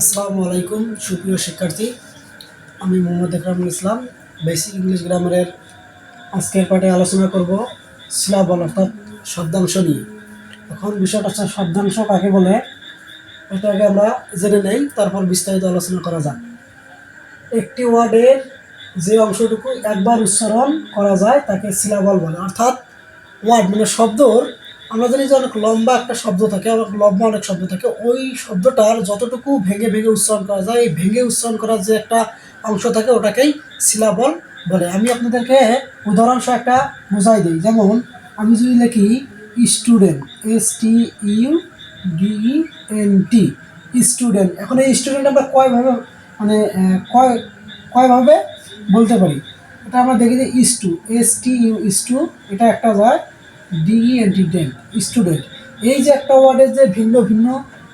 আসসালামু আলাইকুম সুপ্রিয় শিক্ষার্থী। আমি মোহাম্মদ একরামুল ইসলাম বেসিক ইংলিশ গ্রামারের আজকের পাঠে আলোচনা করব সিলাবল অর্থাৎ শব্দাংশ নিয়ে। এখন বিষয়টা হচ্ছে শব্দাংশ কাকে বলে? এটাকে আমরা জেনে নেই, তারপর বিস্তারিত আলোচনা করা যাক। একটি ওয়ার্ডের যে অংশটুকু একবার উচ্চারণ করা যায়, তাকে সিলাবল বলে। অর্থাৎ ওয়ার্ড মানে শব্দর আমরা জানি যে অনেক লম্বা একটা শব্দ থাকে, অনেক লম্বা অনেক শব্দ থাকে। ওই শব্দটার যতটুকু ভেঙে ভেঙে উচ্চারণ করা যায়, এই ভেঙে উচ্চারণ করার যে একটা অংশ থাকে, ওটাকেই সিলাবল বলে। আমি আপনাদেরকে উদাহরণসহ একটা বোঝাই দিই। যেমন, আমি যদি লিখি student S T U D N T student এখন এই স্টুডেন্ট আমরা কয়ভাবে মানে কয়, কয়ভাবে বলতে পারি? এটা আমরা দেখি যে ইস টু এস টি ইউ ইস টু, এটা একটা যায় ডিই এন টি স্টুডেন্ট এই যে একটা ওয়ার্ডের যে ভিন্ন ভিন্ন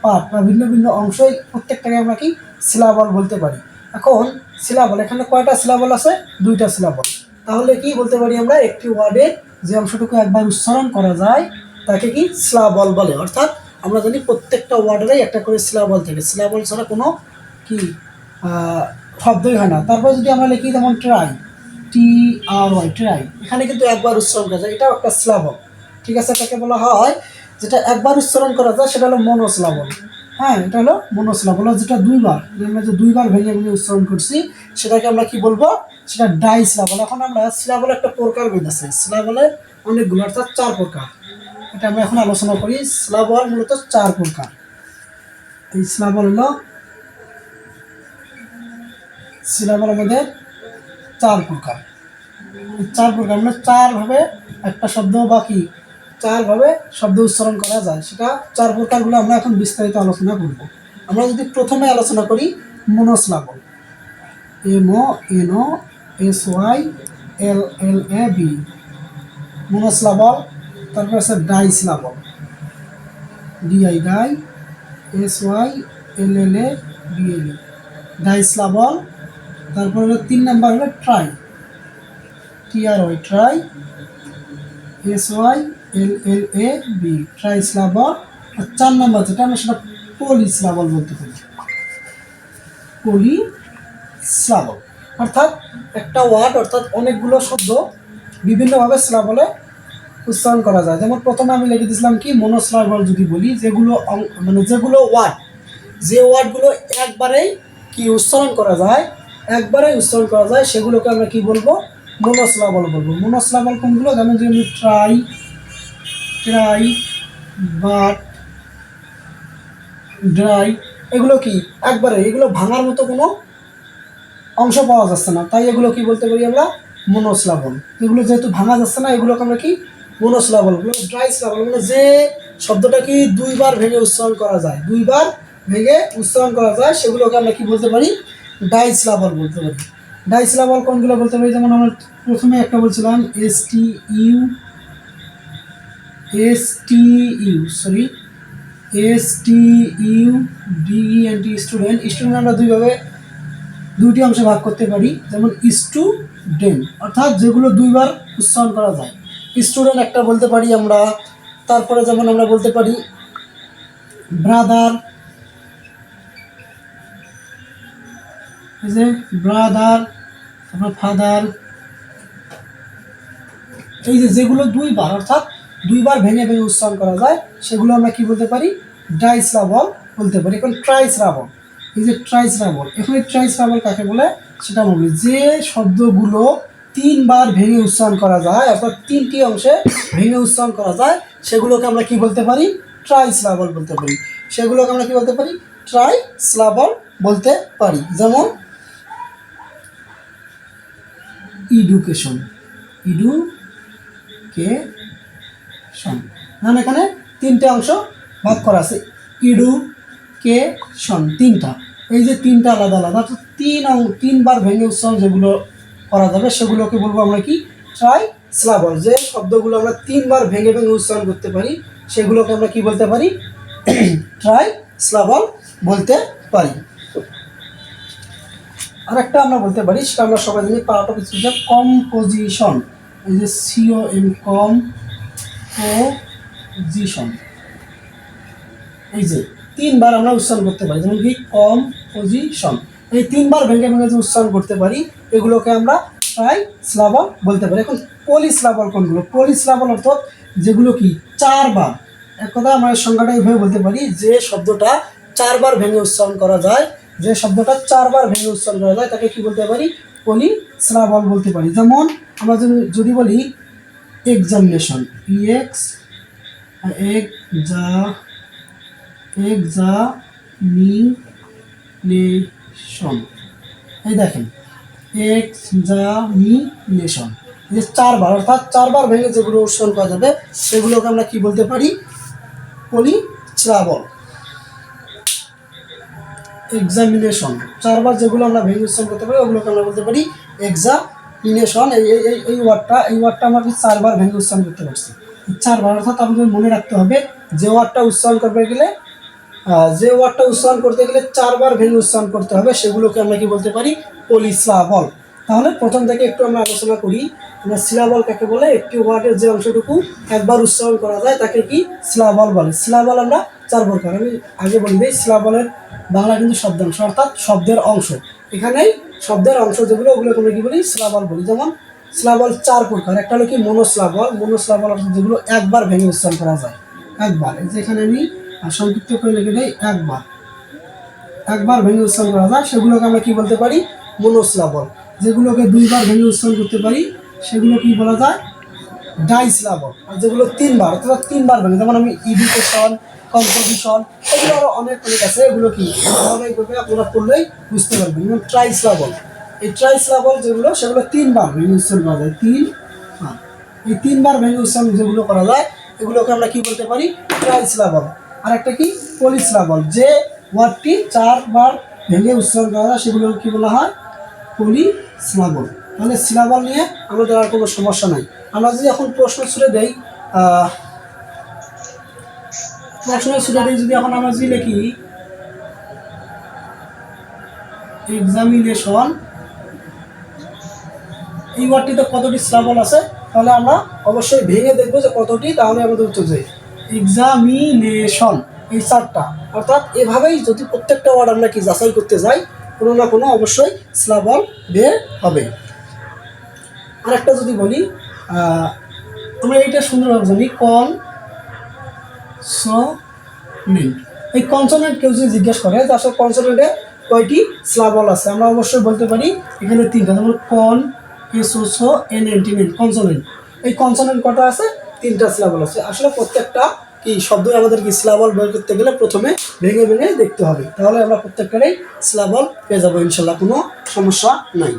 পার্ট বা ভিন্ন ভিন্ন অংশ প্রত্যেকটাকে আমরা কি সিলাবল বলতে পারি। এখন সিলাবল এখানে কয়টা সিলাবল আছে? দুইটা সিলাবল তাহলে কি বলতে পারি আমরা, একটি ওয়ার্ডের যে অংশটুকু একবার উচ্চারণ করা যায়, তাকে কি সিলাবল বলে। অর্থাৎ আমরা জানি প্রত্যেকটা ওয়ার্ডেরই একটা করে সিলাবল থাকে। সিলাবল ছাড়া কোনো কি শব্দই হয় না। তারপর যদি আমরা লিখি যেমন try T R Y, try. এখানে কিন্তু একবার উচ্চারণ করা যায়। এটাও একটা সিলাবল ঠিক আছে? এটাকে বলা হয় যেটা একবার উচ্চারণ করা যায়, সেটা হলো মনোসিলাবল হ্যাঁ এটা হলো মনোসিলাবল আর যেটা দুইবার আমরা যে দুইবার ভেঙে ভেঙে উচ্চারণ করছি, সেটাকে আমরা কি বলব? সেটা ডাই সিলাবল এখন আমরা সিলাবল একটা প্রকার বেদ আছে। সিলাবলের অনেকগুলো, অর্থাৎ চার প্রকার। এটা আমরা এখন আলোচনা করি। সিলাবল মূলত চার প্রকার। এই সিলাবল হলো সিলাবল আমাদের চার প্রকার। চার প্রকার মানে চারভাবে একটা শব্দ বাকি চারভাবে শব্দ উচ্চারণ করা যায়। সেটা চার প্রকারগুলো আমরা এখন বিস্তারিত আলোচনা করব। আমরা যদি প্রথমে আলোচনা করি monosyllable M O N O S, Y, L L, A, B. Monosyllable তারপর আছে disyllable D I die, S, Y, L L, A, B, L, A. Disyllable তারপর হলো তিন নাম্বার হলো try T R Y try S Y L L A B trisyllable আর চার number যেটা আমরা সেটা পলি স্লাবল বলতে পারি। পলি স্লাবল অর্থাৎ একটা ওয়ার্ড অর্থাৎ অনেকগুলো শব্দ বিভিন্নভাবে স্লাবলে উচ্চারণ করা যায়। যেমন প্রথমে আমি লিখে দিয়েছিলাম কি মনোস্লাবল যদি বলি, যেগুলো মানে যেগুলো ওয়ার্ড যে ওয়ার্ডগুলো একবারেই কি উচ্চারণ করা যায় একবারেই উচ্চারণ করা যায়, সেগুলোকে আমরা কি বলব? মনোসলাবল বলব। মনোসলাবল কোনগুলো? যেমন যেমন ট্রাই ট্রাই বাট ড্রাই এগুলো কি? একবারে, এগুলো ভাঙার মতো কোনো অংশ পাওয়া যাচ্ছে না। তাই এগুলো কি বলতে পারি আমরা? মনোসলাবল এগুলো যেহেতু ভাঙা যাচ্ছে না, এগুলোকে আমরা কি? মনোসলাবল ড্রাই স্লাবল মানে যে শব্দটা কি দুইবার ভেঙে উচ্চারণ করা যায়, দুইবার ভেঙে উচ্চারণ করা যায়, সেগুলোকে আমরা কি বলতে পারি? ডাইসলাবল বলতে পারি। ডাইসলাবল কোনগুলো বলতে পারি? যেমন আমরা প্রথমে একটা বলছিলাম S T U, S T U sorry S T U, D N T, student. Student আমরা দুইভাবে, দুইটি অংশে ভাগ করতে পারি। যেমন স্টুডেন্ট, অর্থাৎ যেগুলো দুইবার উচ্চারণ করা যায়। স্টুডেন্ট একটা বলতে পারি আমরা, তারপরে যেমন আমরা বলতে পারি ব্রাদার এই যে ব্রাদার তারপর ফাদার এই যে যেগুলো দুইবার, অর্থাৎ দুইবার ভেঙে ভেঙে উচ্চারণ করা যায়, সেগুলো আমরা কি বলতে পারি? ডাইসরাবল বলতে পারি। এখন ট্রাইসরাবল এই যে ট্রাইসরাবল এখন এই ট্রাইসরাবল কাকে বলে? সেটা বলব যে শব্দগুলো তিনবার ভেঙে উচ্চারণ করা যায়, অর্থাৎ তিনটি অংশে ভেঙে উচ্চারণ করা যায়, সেগুলোকে আমরা কি বলতে পারি? ট্রাইসলাবল বলতে পারি। সেগুলোকে আমরা কি বলতে পারি? ট্রাইসলাবল বলতে পারি। যেমন ইডুকেশন ইডু কে শন মানে এখানে তিনটে অংশ ভাগ করা আছে। ইডু কে শন তিনটা। এই যে তিনটা আলাদা আলাদা অর্থাৎ তিন তিনবার ভেঙে উচ্চারণ যেগুলো করা যাবে, সেগুলোকে বলব আমরা কি? ট্রাই স্লাবল যে শব্দগুলো আমরা তিনবার ভেঙে ভেঙে উচ্চারণ করতে পারি, সেগুলোকে আমরা কি বলতে পারি? ট্রাই স্লাবল বলতে পারি। আরেকটা আমরা বলতে পারি, সেটা আমরা সবাই জানি পার্ট অফ স্পিচের কম্পোজিশন এই যে সিও এম কম পজিশন এই যে তিনবার আমরা উচ্চারণ করতে পারি, যেমন কি কম পজিশন এই তিনবার ভেঙে ভেঙে যে উচ্চারণ করতে পারি, এগুলোকে আমরা প্রায় স্লাবল বলতে পারি। এখন পলিস্লাবল কোনগুলো? পলিস্লাবল অর্থাৎ যেগুলো কি? চারবার। এক কথা আমরা সংজ্ঞাটা এইভাবে বলতে পারি যে শব্দটা চারবার ভেঙে উচ্চারণ করা যায়। যে শব্দটা চারবার ভেঙে উচ্চারণ করা যায়, তাকে কী বলতে পারি? পলিস্লাবল বলতে পারি। যেমন আমরা যদি যদি বলি এক্সামিনেশন ইএক্স এক যা এক্সামিনেশন এই দেখেন এক্সামিনেশন যে চারবার, অর্থাৎ চারবার ভেঙে যেগুলো উচ্চারণ করা যাবে, সেগুলোকে আমরা কি বলতে পারি? পলি শ্রাবণ এক্সামিনেশন চারবার যেগুলো আমরা ভেঙেশন করতে পারি, ওগুলোকে আমরা বলতে পারি এক্সামিনেশন এই এই, এই- ওয়ার্ডটা এই ওয়ার্ডটা আমরা চারবার ভেঙেশন করতে পারছি। চারবার, অর্থাৎ আমাদের মনে রাখতে হবে যে ওয়ার্ডটা উচ্চারণ করতে গেলে যে ওয়ার্ডটা উচ্চারণ করতে গেলে চারবার উচ্চারণ করতে হবে, সেগুলোকে আমরা কি বলতে পারি? পলিস্লাবল। তাহলে প্রথম থেকে একটু আমরা আলোচনা করি আমরা সিলাবল কাকে বলে, একটি ওয়ার্ডের যে অংশটুকু একবার উচ্চারণ করা যায়, তাকে কি সিলাবল বলে? সিলাবল আমরা চার প্রকার। আমি আগে বলি দিই, সিলাবলের বাংলা কিন্তু শব্দাংশ, অর্থাৎ শব্দের অংশ। এখানেই শব্দের অংশ যেগুলো ওগুলো আমরা কি বলি? সিলাবল বলি। যেমন সিলাবল চার প্রকার। একটা হলো কি মনোসিলাবল মনোসিলাবল অর্থাৎ যেগুলো একবার ভেঙে উচ্চারণ করা যায়। একবার। এই যে এখানে আমি সংক্ষিপ্ত করে লিখে দেই, একবার। একবার ভেঙে উচ্চারণ করা যায়, সেগুলোকে আমরা কি বলতে পারি? মনোসিলাবল। যেগুলোকে দুইবার ভেঙে উচ্চারণ করতে পারি, সেগুলো কি বলা যায়? ডাইসিলাবল আর যেগুলো তিনবার, অর্থাৎ তিনবার ভেঙে, যেমন আমি ইডুকেশন কম্পোজিশন, এগুলো আরও অনেক অনেক আছে, এগুলো কি? ধারাবাহিকভাবে আপনারা পড়লেই বুঝতে পারবেন। যেমন ট্রাইসিলাবল এই ট্রাইসিলাবল যেগুলো, সেগুলো তিনবার ভেঙে উচ্চারণ করা যায়। তিন বার এই তিনবার ভেঙে উচ্চারণ যেগুলো করা যায়, এগুলোকে আমরা কি বলতে পারি? ট্রাইসিলাবল আর একটা কি? পলিসিলাবল যে ওয়ার্ডটি চারবার ভেঙে উচ্চারণ করা যায় সেগুলো কি বলা হয়? পলি সিলাবল তাহলে সিলাবল নিয়ে আমাদের আর কোনো সমস্যা নাই। আমরা যদি এখন প্রশ্ন ছুড়ে দেই প্রশ্ন ছুড়ে দেই যদি এখন আমরা যদি লিখি এক্সামিনেশন এই ওয়ার্ডটিতে কতটি সিলাবল আছে, তাহলে আমরা অবশ্যই ভেঙে দেখব যে কতটি, তাহলে আমাদের উত্তর যাই এক্সামিনেশন এই চারটা। অর্থাৎ এভাবেই যদি প্রত্যেকটা ওয়ার্ড আমরা কি যাচাই করতে যাই কোনো না কোনো অবশ্যই সিলাবল বের হবে। আরেকটা যদি বলি আমরা এইটা সুন্দরভাবে জানি কন সনেন্ট এই কনসোনেন্ট কেউ যদি জিজ্ঞেস করে যে আসলে কনসোনেন্টে কয়টি স্লাবল আছে? আমরা অবশ্যই বলতে পারি, এখানে তিনটা, যেমন কন এসোসো এন এন্টিমেন্ট কনসোনেন্ট এই কনসোনেন্ট কটা আছে? তিনটা স্লাবল আছে। আসলে প্রত্যেকটা কি শব্দ আমাদেরকে স্লাবল বের করতে গেলে প্রথমে ভেঙে ভেঙে দেখতে হবে। তাহলে আমরা প্রত্যেকটারই স্লাবল পেয়ে যাব, ইনশাল্লাহ, কোনো সমস্যা নাই।